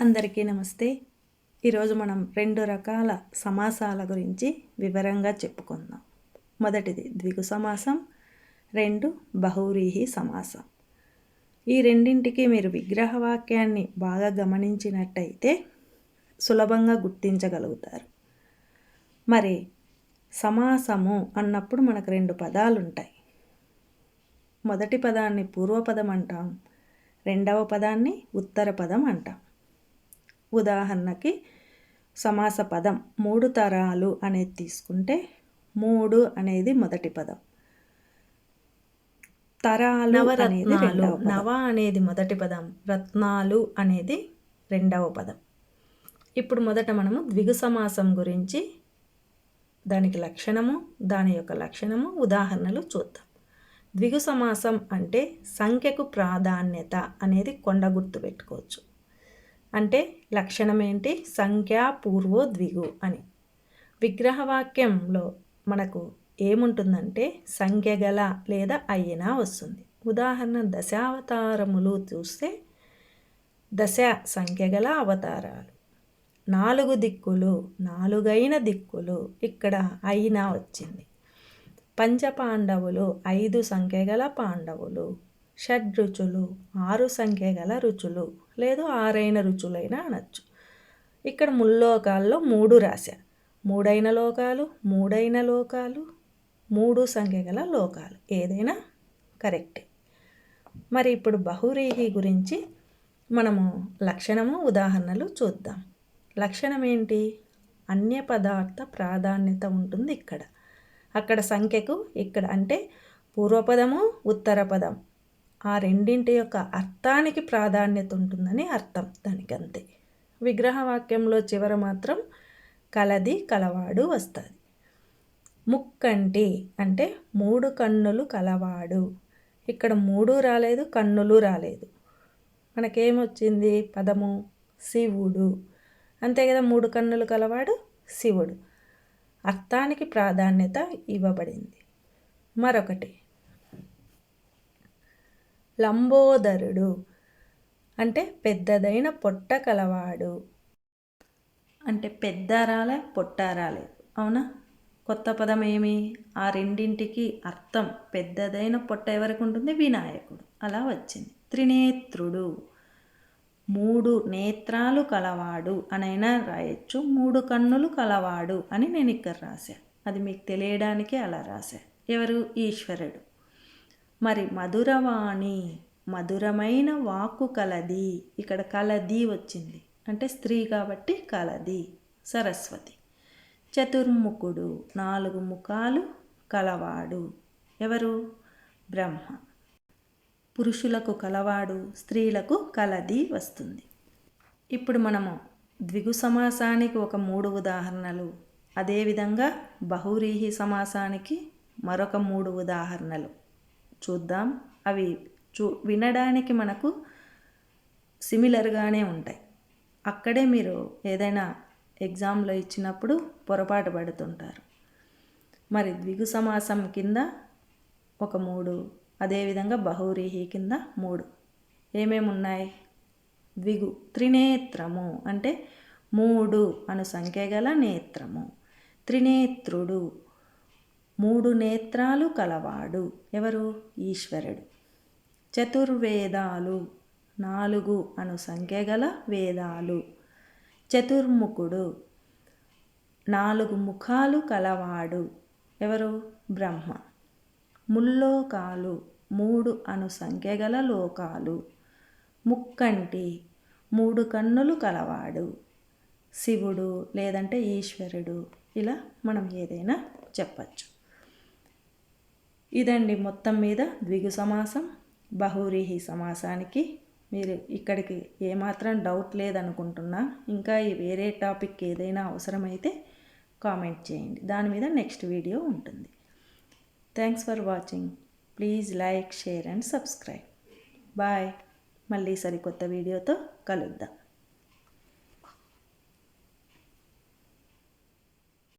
అందరికీ నమస్తే. ఈరోజు మనం రెండు రకాల సమాసాల గురించి వివరంగా చెప్పుకుందాం. మొదటిది ద్విగు సమాసం రెండు బహువ్రీహి సమాసం. ఈ రెండింటికి మీరు విగ్రహవాక్యాన్ని బాగా గమనించినట్టయితే సులభంగా గుర్తించగలుగుతారు. మరి సమాసము అన్నప్పుడు మనకు రెండు పదాలు ఉంటాయి మొదటి పదాన్ని పూర్వపదం అంటాం రెండవ పదాన్ని ఉత్తర పదం అంటాం. ఉదాహరణకి సమాస పదం మూడు తరాలు అనేది తీసుకుంటే మూడు అనేది మొదటి పదం. తరాలు అనేది నవ అనేది మొదటి పదం రత్నాలు అనేది రెండవ పదం. ఇప్పుడు మొదట మనము ద్విగు సమాసం గురించి దానికి లక్షణము దాని యొక్క లక్షణము ఉదాహరణలు చూద్దాం. ద్విగు సమాసం అంటే సంఖ్యకు ప్రాధాన్యత అనేది కొండ గుర్తు పెట్టుకోవచ్చు. అంటే లక్షణం ఏంటి సంఖ్యా పూర్వో ద్విగు అని. విగ్రహవాక్యంలో మనకు ఏముంటుందంటే సంఖ్య గల లేదా అయినా వస్తుంది. ఉదాహరణ దశావతారములు చూస్తే దశ సంఖ్య గల అవతారాలు. నాలుగు దిక్కులు నాలుగైన దిక్కులు ఇక్కడ అయినా వచ్చింది. పంచపాండవులు ఐదు సంఖ్య గల షడ్ షడ్రుచులు ఆరు సంఖ్య గల రుచులు లేదు ఆరైన రుచులైనా అనొచ్చు. ఇక్కడ ముల్లోకాల్లో మూడు రాశా మూడైన లోకాలు మూడైన లోకాలు మూడు సంఖ్య గల లోకాలు. ఏదైనా కరెక్టే. మరి ఇప్పుడు బహురీహి గురించి మనము లక్షణము ఉదాహరణలు చూద్దాం. లక్షణం ఏంటి? అన్య పదార్థ ప్రాధాన్యత ఉంటుంది ఇక్కడ. అక్కడ సంఖ్యకు ఇక్కడ అంటే పూర్వపదము ఉత్తర పదం ఆ రెండింటి యొక్క అర్థానికి ప్రాధాన్యత ఉంటుందని అర్థం దానికి అంతే విగ్రహవాక్యంలో చివర మాత్రం కలది కలవాడు వస్తుంది. ముక్కంటి అంటే మూడు కన్నులు కలవాడు. ఇక్కడ మూడు రాలేదు కన్నులు రాలేదు. మనకేమొచ్చింది? పదము శివుడు. అంతే కదా మూడు కన్నులు కలవాడు శివుడు. అర్థానికి ప్రాధాన్యత ఇవ్వబడింది. మరొకటి లంబోదరుడు. అంటే పెద్దదైన పొట్ట కలవాడు. అంటే పెద్ద రాలే పొట్ట రాలేదు అవునా? కొత్త పదం ఏమి? ఆ రెండింటికి అర్థం పెద్దదైన పొట్ట ఎవరికి ఉంటుంది వినాయకుడు. అలా వచ్చింది. త్రినేత్రుడు. మూడు నేత్రాలు కలవాడు అనైనా రాయొచ్చు. మూడు కన్నులు కలవాడు అని నేను ఇక్కడ రాశా. అది మీకు తెలియడానికి అలా రాశా. ఎవరు? ఈశ్వరుడు. మరి మధురవాణి మధురమైన వాక్కు కలది. ఇక్కడ కలది వచ్చింది. అంటే స్త్రీ కాబట్టి కలది. సరస్వతి. చతుర్ముఖుడు. నాలుగు ముఖాలు కలవాడు. ఎవరు? బ్రహ్మ. పురుషులకు కలవాడు స్త్రీలకు కలది వస్తుంది. ఇప్పుడు మనము ద్విగు సమాసానికి ఒక మూడు ఉదాహరణలు అదేవిధంగా బహురీహి సమాసానికి మరొక మూడు ఉదాహరణలు. చూద్దాం. అవి చూ వినడానికి మనకు సిమిలర్గానే ఉంటాయి. అక్కడే మీరు ఏదైనా ఎగ్జామ్లో ఇచ్చినప్పుడు పొరపాటు పడుతుంటారు. మరి ద్విగు సమాసం కింద ఒక మూడు అదేవిధంగా బహురీహి కింద మూడు. ఏమేమి ఉన్నాయి? ద్విగు త్రినేత్రము అంటే మూడు అను సంఖ్య గల నేత్రము. త్రినేత్రుడు మూడు నేత్రాలు కలవాడు. ఎవరు? ఈశ్వరుడు. చతుర్వేదాలు నాలుగు అను సంఖ్య గల వేదాలు. చతుర్ముఖుడు నాలుగు ముఖాలు కలవాడు. ఎవరు? బ్రహ్మ. ముల్లోకాలు మూడు అను సంఖ్య గల లోకాలు. ముక్కంటి మూడు కన్నులు కలవాడు. శివుడు లేదంటే ఈశ్వరుడు. ఇలా మనం ఏదైనా చెప్పచ్చు. ఇదండి మొత్తం మీద ద్విగు సమాసం బహురీహి సమాసానికి. మీరు ఇక్కడికి ఏమాత్రం డౌట్ లేదనుకుంటున్నా ఇంకా వేరే టాపిక్ ఏదైనా అవసరమైతే కామెంట్ చేయండి. దాని మీద నెక్స్ట్ వీడియో ఉంటుంది. Thanks for watching. Please like share and subscribe. Bye. మళ్ళీ సరికొత్త వీడియోతో కలుద్దాం.